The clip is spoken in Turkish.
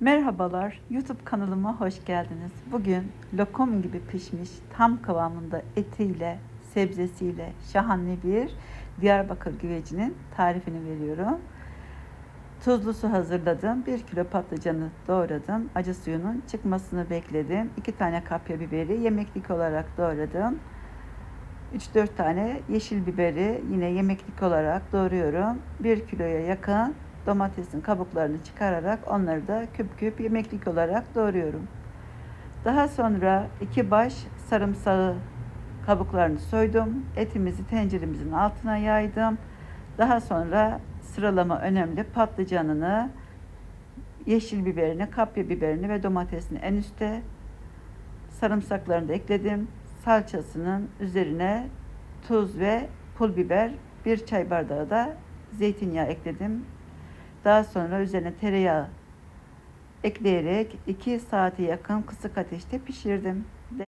Merhabalar, YouTube kanalıma hoş geldiniz. Bugün lokum gibi pişmiş, tam kıvamında etiyle, sebzesiyle şahane bir Diyarbakır güvecinin tarifini veriyorum. Tuzlu su hazırladım. 1 kilo patlıcanı doğradım. Acı suyunun çıkmasını bekledim. 2 tane kapya biberi yemeklik olarak doğradım. 3-4 tane yeşil biberi yine yemeklik olarak doğruyorum. 1 kiloya yakın domatesin kabuklarını çıkararak onları da küp küp yemeklik olarak doğruyorum. Daha sonra iki baş sarımsağı kabuklarını soydum. Etimizi tenceremizin altına yaydım. Daha sonra sıralama önemli. Patlıcanını, yeşil biberini, kapya biberini ve domatesini en üste, sarımsaklarını da ekledim. Salçasının üzerine tuz ve pul biber, bir çay bardağı da zeytinyağı ekledim. Daha sonra üzerine tereyağı ekleyerek 2 saate yakın kısık ateşte pişirdim.